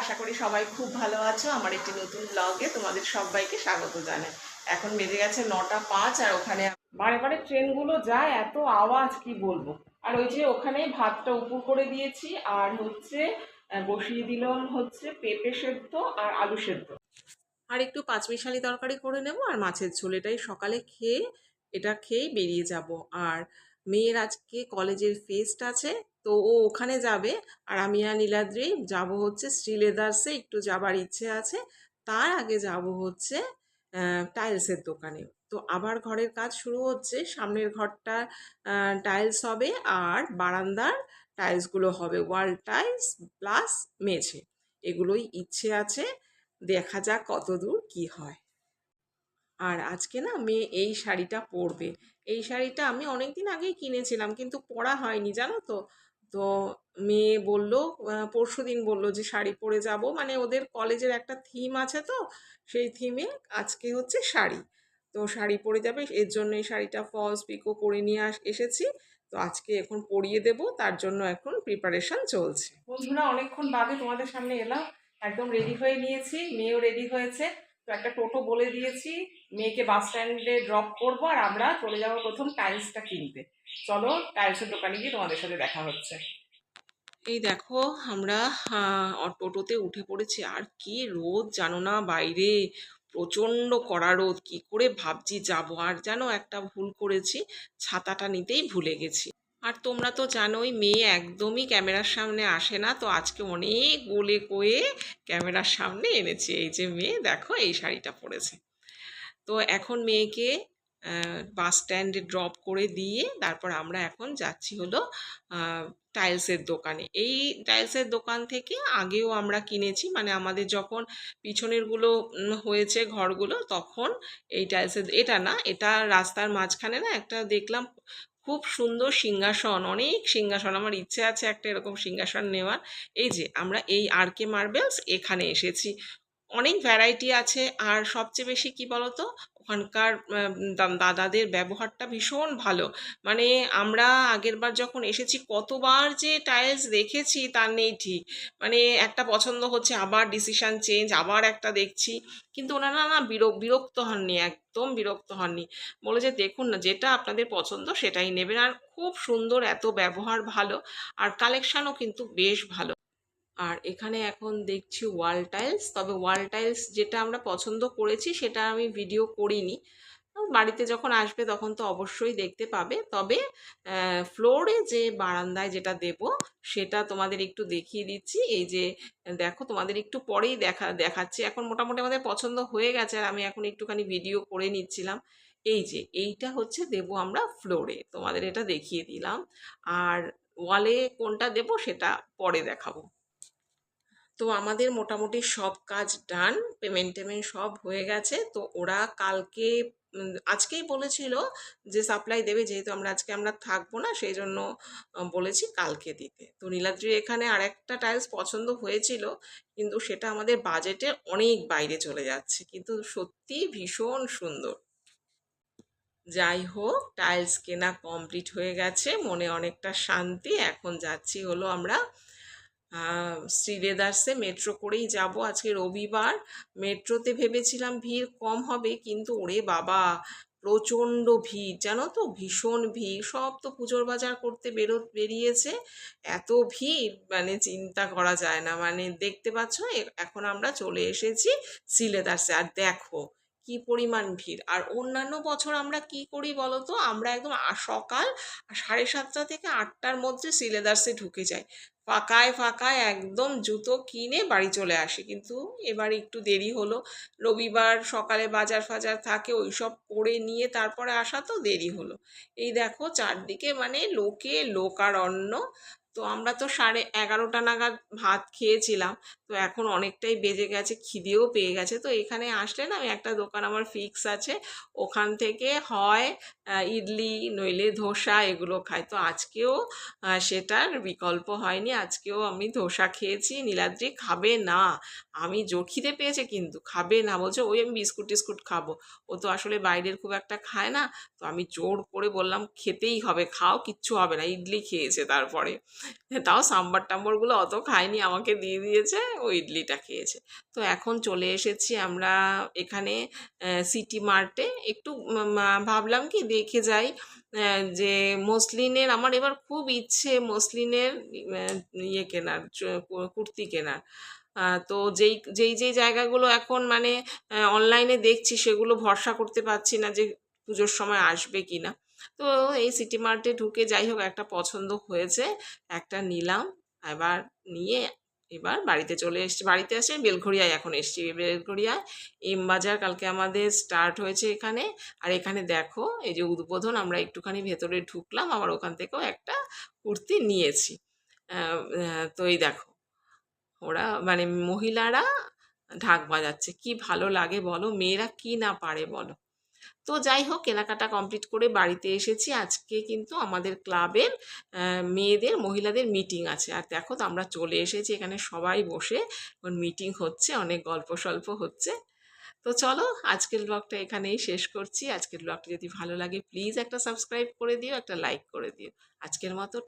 আশা করি সবাই খুব ভালো আছো। আমার একটি নতুন ব্লগে তোমাদের সবাইকে স্বাগত জানাই। এখন বেজে গেছে নটা পাঁচ আর ওখানে বারে ট্রেনগুলো যায়, এত আওয়াজ, কি বলব? আর ওই যে ওখানে ভাতটা উপর করে দিয়েছি, আর হচ্ছে বসিয়ে দিলাম হচ্ছে পেঁপে সেদ্ধ আর আলু সেদ্ধ। আর একটু পাঁচমিশালি তরকারি করে নেব, আর মাছের ঝোল এটাই সকালে খেয়ে এটা খেয়েই বেরিয়ে যাব। আর মেয়ের আজকে কলেজের ফেস্ট আছে, তো ও ওখানে যাবে, আর আমি আর নীলাদ্রি যাব হচ্ছে শ্রীলেদার্সে, একটু যাবার ইচ্ছে আছে। তার আগে যাব হচ্ছে টাইলসের দোকানে। তো আবার ঘরের কাজ শুরু হচ্ছে, সামনের ঘরটা টাইলস হবে আর বারান্দার টাইলসগুলো হবে। ওয়াল টাইলস প্লাস মেঝে। এগুলোই ইচ্ছে আছে, দেখা যাক কতদূর কি হয়। আর আজকে না মেয়ে এই শাড়িটা পরবে। এই শাড়িটা আমি অনেক দিন আগেই কিনেছিলাম, কিন্তু পরা হয়নি, জানো তো? তো মেয়ে বলল পরশু দিন বলল যে শাড়ি পরে যাব। মানে ওদের কলেজের একটা থিম আছে তো, সেই থিমে আজকে হচ্ছে শাড়ি। তো শাড়ি পরে যাবে, এর জন্য এই শাড়িটা ফলস পিকো করে নিয়ে আস, এসেছি। তো আজকে এখন পড়িয়ে দেব তার জন্য এখন প্রিপারেশন চলছে। বন্ধুরা অনেকক্ষণ বাদে তোমাদের সামনে এলাম। একদম রেডি হয়ে নিয়েছি মেয়েও রেডি হয়েছে। তো একটা টোটো বলে দিয়েছি মেয়েকে বাস স্ট্যান্ডে ড্রপ করব আর আমরা চলে যাব প্রথম টাইলসটা কিনতে। চলো টাইলসের দোকানে গিয়ে তোমাদের সাথে দেখা হচ্ছে। এই দেখো আমরা টোটোতে উঠে পড়েছি। আর কি রোদ জানো না বাইরে। প্রচণ্ড কড়া রোদ, কী করে ভাবছি যাব? আর যেন একটা ভুল করেছি, ছাতাটা নিতেই ভুলে গেছি। আর তোমরা তো জানোই, মেয়ে একদমই ক্যামেরার সামনে আসে না, তো আজকে অনেক গোলে কয়ে ক্যামেরার সামনে এনেছি। এই যে মেয়ে, দেখো এই শাড়িটা পরেছে। তো এখন মেয়েকে বাস স্ট্যান্ডে ড্রপ করে দিয়ে তারপর আমরা এখন যাচ্ছি হলো টাইলসের দোকানে। এই টাইলসের দোকান থেকে আগেও আমরা কিনেছি মানে আমাদের যখন পিছনেরগুলো হয়েছে ঘরগুলো তখন এই টাইলসের এটা না, এটা রাস্তার মাঝখানে না একটা দেখলাম খুব সুন্দর সিংহাসন, অনেক সিংহাসন। আমার ইচ্ছে আছে একটা এরকম সিংহাসন নেওয়ার। এই যে, আমরা এই আর কে মার্বেলস এখানে এসেছি। অনেক ভ্যারাইটি আছে। আর সবচেয়ে বেশি কি বলতো? ওখানকার দাদাদের ব্যবহারটা ভীষণ ভালো। মানে আমরা আগেরবার যখন এসেছি, কতবার যে টাইলস দেখেছি, তার নেই ঠিক। মানে একটা পছন্দ হচ্ছে, আবার ডিসিশন চেঞ্জ আবার একটা দেখছি। কিন্তু ওনারা না বিরক, বিরক্ত হননি, একদম বিরক্ত হননি। বলে যে, দেখুন না, যেটা আপনাদের পছন্দ, সেটাই নেবেন। আর খুব সুন্দর, এত ব্যবহার ভালো। আর কালেকশানও কিন্তু বেশ ভালো। আর এখানে এখন দেখছি ওয়াল টাইলস, তবে ওয়াল টাইলস যেটা আমরা পছন্দ করেছি সেটা আমি ভিডিও করিনি। বাড়িতে যখন আসবে তখন তো অবশ্যই দেখতে পাবে। তবে ফ্লোরে যে বারান্দায় যেটা দেব সেটা তোমাদের একটু দেখিয়ে দিচ্ছি। এই যে, দেখো তোমাদের একটু পরেই দেখা, দেখাচ্ছি। এখন মোটামুটি আমাদের পছন্দ হয়ে গেছে আর আমি এখন একটুখানি ভিডিও করে নিচ্ছিলাম। এই যে, এইটা হচ্ছে দেব আমরা ফ্লোরে, তোমাদের এটা দেখিয়ে দিলাম। আর ওয়ালে কোনটা দেব সেটা পরে দেখাবো। তো আমাদের মোটামুটি সব কাজ ডান পেমেন্ট টেমেন্ট সব হয়ে গেছে। তো ওরা কালকে আজকেই বলেছিল যে সাপ্লাই দেবে, যেহেতু আমরা আজকে আমরা থাকব না, সেই জন্য বলেছি কালকে দিতে। তো নীলাদ্রির এখানে আরেকটা টাইলস পছন্দ হয়েছিল, কিন্তু সেটা আমাদের বাজেটের অনেক বাইরে চলে যাচ্ছে। কিন্তু সত্যি ভীষণ সুন্দর। যাই হোক টাইলস কেনা কমপ্লিট হয়ে গেছে, মনে অনেকটা শান্তি। এখন যাচ্ছি হলো আমরা শ্রীলেদার্সে মেট্রো করেই যাব আজকে রবিবার। মেট্রোতে ভেবেছিলাম ভিড় কম হবে, কিন্তু ওরে বাবা, প্রচণ্ড ভিড়, জানো তো? ভীষণ ভিড়। সব তো পুজোর বাজার করতে বেরো, বেরিয়েছে। এত ভিড় মানে চিন্তা করা যায় না। মানে দেখতে পাচ্ছ এখন আমরা চলে এসেছি শ্রীলেদার্সে। আর দেখো কি পরিমাণ ভিড়? আর অন্যান্য বছর আমরা কি করি বলো তো আমরা একদম সকাল সাড়ে সাতটা থেকে আটটার মধ্যে শ্রীলেদার্সে ঢুকে যাই। ফাঁকায় ফাঁকায় একদম জুতো কিনে বাড়ি চলে আসি। কিন্তু এবার একটু দেরি হলো। রবিবার সকালে বাজার ফাজার থাকে ওই সব করে নিয়ে তারপরে আসা তো দেরি হলো। এই দেখো চারদিকে মানে লোকে লোকারণ্য। তো আমরা তো সাড়ে এগারোটা নাগাদ ভাত খেয়েছিলাম। তো এখন অনেকটাই বেজে গেছে, খিদেও পেয়ে গেছে। তো এখানে আসলে না আমি একটা দোকান আমার ফিক্স আছে, ওখান থেকে হয় ইডলি, নইলে ধোসা এগুলো খাই। তো আজকেও সেটার বিকল্প হয়নি। আজকেও আমি ধোসা খেয়েছি, নীলাদ্রি খাবে না। আমি জোর খিদে পেয়েছে কিন্তু খাবে না। বলছে ওই আমি বিস্কুট টিস্কুট খাব। ও তো আসলে বাইরের খুব একটা খায় না। তো আমি জোর করে বললাম, খেতেই হবে, খাও, কিচ্ছু হবে না। ইডলি খেয়েছে তারপরে। তাও সাম্বার টাম্বারগুলো অত খায়নি আমাকে দিয়ে দিয়েছে, ও ইডলিটা খেয়েছে। তো এখন চলে এসেছি আমরা এখানে সিটি মার্টে। একটু ভাবলাম কি দেখে যাই যে মসলিনের, আমার এবার খুব ইচ্ছে মসলিনের ইয়ে কেনার কুর্তি কেনার। তো যেই যেই যেই জায়গাগুলো এখন মানে অনলাইনে দেখছি, সেগুলো ভরসা করতে পারছি না যে পুজোর সময় আসবে কি না তো এই সিটি মার্টে ঢুকে যাই হোক, একটা পছন্দ হয়েছে, একটা নিলাম। এবার নিয়ে এবার বাড়িতে চলে এসেছি। বাড়িতে আসে বেলঘড়িয়ায় এখন এসেছি। বেলঘড়িয়ায় এম বাজার কালকে আমাদের স্টার্ট হয়েছে এখানে। আর এখানে দেখো, এই যে উদ্বোধন, আমরা একটুখানি ভেতরে ঢুকলাম, আবার ওখান থেকেও একটা কুর্তি নিয়েছি। তো এই দেখো, ওরা মানে মহিলারা ঢাক বাজাচ্ছে। কি ভালো লাগে বলো? মেয়েরা কি না পারে বলো? তো যাই হোক, কেনাকাটা কমপ্লিট করে বাড়িতে এসেছি। আজকে কিন্তু আমাদের ক্লাবের মেয়েদের, মহিলাদের মিটিং আছে। আর দেখো তো আমরা চলে এসেছি, এখানে সবাই বসে মিটিং হচ্ছে, অনেক গল্প সল্প হচ্ছে। তো চলো, আজকের ব্লগটা এখানেই শেষ করছি। আজকের ব্লগটা যদি ভালো লাগে, প্লিজ একটা সাবস্ক্রাইব করে দিও, একটা লাইক করে দিও। আজকের মতো